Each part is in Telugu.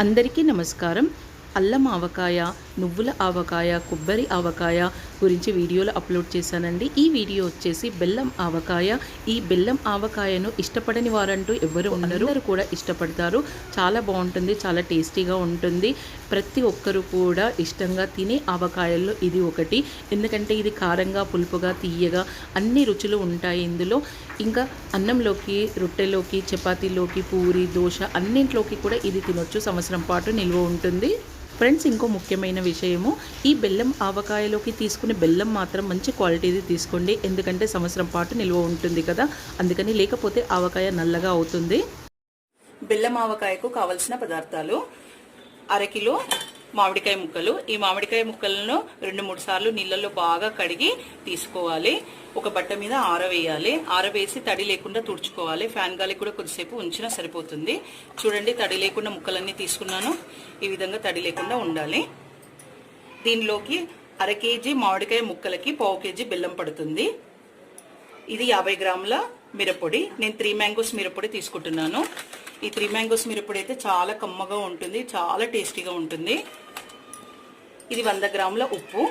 అందరికీ నమస్కారం. అల్లం ఆవకాయ నువ్వుల ఆవకాయ కొబ్బరి ఆవకాయ గురించి వీడియోలు అప్లోడ్ చేశానండి. ఈ వీడియో వచ్చేసి బెల్లం ఆవకాయ. ఈ బెల్లం ఆవకాయను ఇష్టపడని వారంటూ ఎవరు ఉండరు అందరూ కూడా ఇష్టపడతారు. చాలా బాగుంటుంది చాలా టేస్టీగా ఉంటుంది. ప్రతి ఒక్కరు కూడా ఇష్టంగా తినే ఆవకాయల్లో ఇది ఒకటి. ఎందుకంటే ఇది కారంగా పులుపుగా తీయగా అన్ని రుచులు ఉంటాయి ఇందులో. ఇంకా అన్నంలోకి రొట్టెలోకి చపాతీలోకి పూరి దోశ అన్నింట్లోకి కూడా ఇది తినొచ్చు. సంవత్సరం పాటు నిల్వ ఉంటుంది. ఫ్రెండ్స్ ఇంకో ముఖ్యమైన విషయము ఈ బెల్లం ఆవకాయలోకి తీసుకునే బెల్లం మాత్రం మంచి క్వాలిటీది తీసుకోండి. ఎందుకంటే సంవత్సరం పాటు నిల్వ ఉంటుంది కదా. అందుకని లేకపోతే ఆవకాయ నల్లగా అవుతుంది. బెల్లం ఆవకాయకు కావలసిన పదార్థాలు అరకిలో మామిడికాయ ముక్కలు. ఈ మామిడికాయ ముక్కలను రెండు మూడు సార్లు నీళ్ళల్లో బాగా కడిగి తీసుకోవాలి. ఒక బట్ట మీద ఆరవేయాలి. ఆరవేసి తడి లేకుండా తుడుచుకోవాలి. ఫ్యాన్ గాలి కూడా కొద్దిసేపు ఉంచినా సరిపోతుంది. చూడండి తడి లేకుండా ముక్కలన్నీ తీసుకున్నాను. ఈ విధంగా తడి లేకుండా ఉండాలి. దీనిలోకి అర కేజీ మామిడికాయ ముక్కలకి పావు కేజీ బెల్లం పడుతుంది. ఇది యాభై గ్రాముల మిరపొడి. నేను త్రీ మ్యాంగోస్ మిరపొడి తీసుకుంటున్నాను. ఈ త్రీ మ్యాంగోస్ మీరు ఎప్పుడైతే చాలా కమ్మగా ఉంటుంది చాలా టేస్టీగా ఉంటుంది. ఇది వంద గ్రాముల ఉప్పు.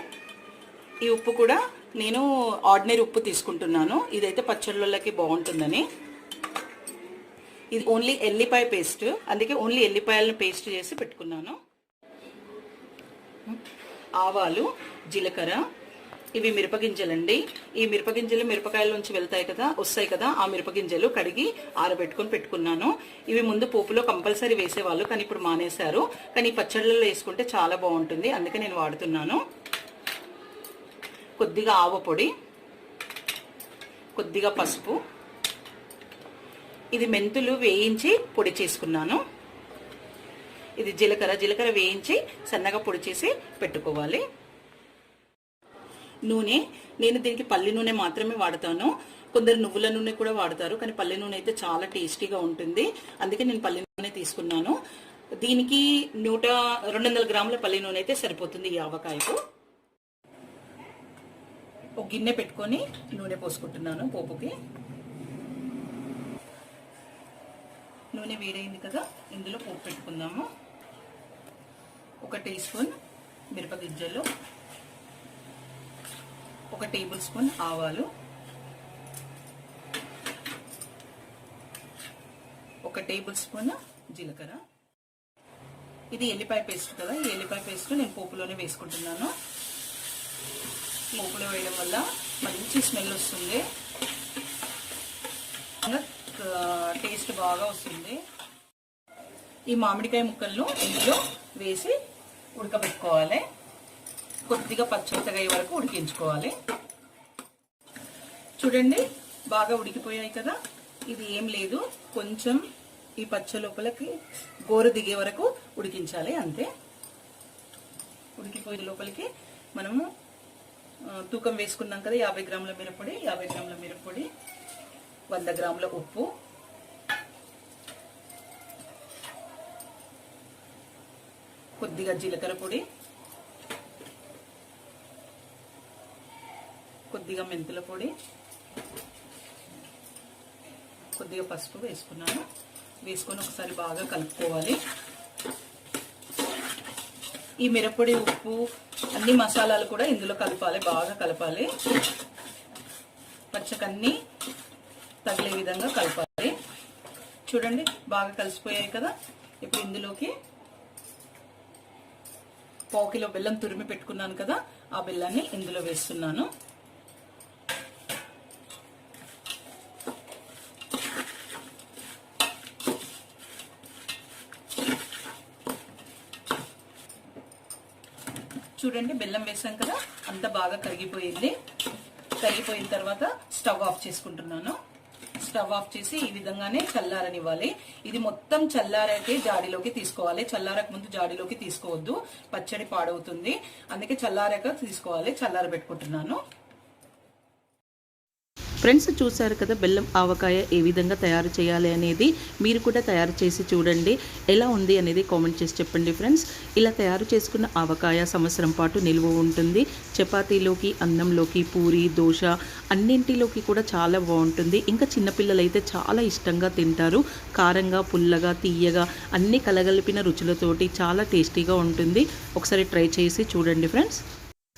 ఈ ఉప్పు కూడా నేను ఆర్డినరీ ఉప్పు తీసుకుంటున్నాను. ఇదైతే పచ్చళ్ళకి బాగుంటుందని. ఇది ఓన్లీ ఎల్లిపాయ పేస్ట్. అందుకే ఓన్లీ ఎల్లిపాయలను పేస్ట్ చేసి పెట్టుకున్నాను. ఆవాలు జీలకర్ర ఇవి మిరపగింజలండి. ఈ మిరపగింజలు మిరపకాయల నుంచి వెళ్తాయి కదా వస్తాయి కదా ఆ మిరపగింజలు కడిగి ఆరబెట్టుకొని పెట్టుకున్నాను. ఇవి ముందు పోపులో కంపల్సరీ వేసేవాళ్ళు కానీ ఇప్పుడు మానేశారు. కానీ పచ్చళ్ళలో వేసుకుంటే చాలా బాగుంటుంది. అందుకే నేను వాడుతున్నాను. కొద్దిగా ఆవ పొడి కొద్దిగా పసుపు. ఇది మెంతులు వేయించి పొడి చేసుకున్నాను. ఇది జీలకర్ర జీలకర్ర వేయించి సన్నగా పొడి చేసి పెట్టుకోవాలి. నూనె. నేను దీనికి పల్లి నూనె మాత్రమే వాడతాను. కొందరు నువ్వుల నూనె కూడా వాడతారు కానీ పల్లి నూనె అయితే చాలా టేస్టీగా ఉంటుంది. అందుకే నేను పల్లి నూనె తీసుకున్నాను. దీనికి నూట రెండు వందల గ్రాముల పల్లి నూనె అయితే సరిపోతుంది ఈ ఆవకాయకు. ఒక గిన్నె పెట్టుకొని నూనె పోసుకుంటున్నాను పోపుకి. నూనె వేడైంది కదా ఇందులో పోపు పెట్టుకుందాము. ఒక టీ స్పూన్ మిరపగిజ్జలు ఒక టేబుల్ స్పూన్ ఆవాలు ఒక టేబుల్ స్పూన్ జీలకర్ర. ఇది ఎల్లిపాయ పేస్ట్ కదా ఈ ఎల్లిపాయ పేస్ట్ నేను పోపులోనే వేసుకుంటున్నాను. పోపులో వేయడం వల్ల మంచి స్మెల్ వస్తుంది. టేస్ట్ బాగా వస్తుంది. ఈ మామిడికాయ ముక్కలను ఇందులో వేసి ఉడకబెట్టుకోవాలి. కొద్దిగా పచ్చడిగా వరకు ఉడికించుకోవాలి. చూడండి బాగా ఉడికిపోయాయి కదా. ఇది ఏం లేదు కొంచెం ఈ పచ్చ లోపలికి గోరు దిగే వరకు ఉడికించాలి అంతే. ఉడికిపోయిన లోపలికి మనము తూకం వేసుకున్నాం కదా యాభై గ్రాముల మిరప్పొడి యాభై గ్రాముల మిరప్పొడి వంద గ్రాముల ఉప్పు. కొద్దిగా జీలకర్ర పొడి కొద్దిగా మెంతుల పొడి కొద్దిగా పసుపు వేసుకున్నాను. వేసుకొని ఒకసారి బాగా కలుపుకోవాలి. ఈ మిరప్పొడి ఉప్పు అన్ని మసాలాలు కూడా ఇందులో కలపాలి బాగా కలపాలి. పచ్చకన్నీ తగిలే విధంగా కలపాలి. చూడండి బాగా కలిసిపోయాయి కదా. ఇప్పుడు ఇందులోకి పావు కిలో బెల్లం తురిమి పెట్టుకున్నాను కదా ఆ బెల్లాన్ని ఇందులో వేస్తున్నాను. చూడండి బెల్లం వేసాం కదా అంత బాగా కరిగిపోయింది. కరిగిపోయిన తర్వాత స్టవ్ ఆఫ్ చేసుకుంటున్నాను. స్టవ్ ఆఫ్ చేసి ఈ విధంగానే చల్లారనివ్వాలి. ఇది మొత్తం చల్లారైతే జాడీలోకి తీసుకోవాలి. చల్లారక ముందు జాడీలోకి తీసుకోవద్దు. పచ్చడి పాడవుతుంది. అందుకే చల్లారాక తీసుకోవాలి చల్లార పెట్టుకుంటున్నాను ఫ్రెండ్స్ చూశారు కదా బెల్లం ఆవకాయ ఏ విధంగా తయారు చేయాలి అనేది మీరు కూడా తయారు చేసి చూడండి. ఎలా ఉంది అనేది కామెంట్ చేసి చెప్పండి ఫ్రెండ్స్. ఇలా తయారు చేసుకున్న ఆవకాయ సంవత్సరం పాటు నిల్వ ఉంటుంది. చపాతీలోకి అన్నంలోకి పూరి దోశ అన్నింటిలోకి కూడా చాలా బాగుంటుంది. ఇంకా చిన్నపిల్లలైతే చాలా ఇష్టంగా తింటారు. కారంగా పుల్లగా తీయగా అన్ని కలగలిపిన రుచులతోటి చాలా టేస్టీగా ఉంటుంది. ఒకసారి ట్రై చేసి చూడండి ఫ్రెండ్స్.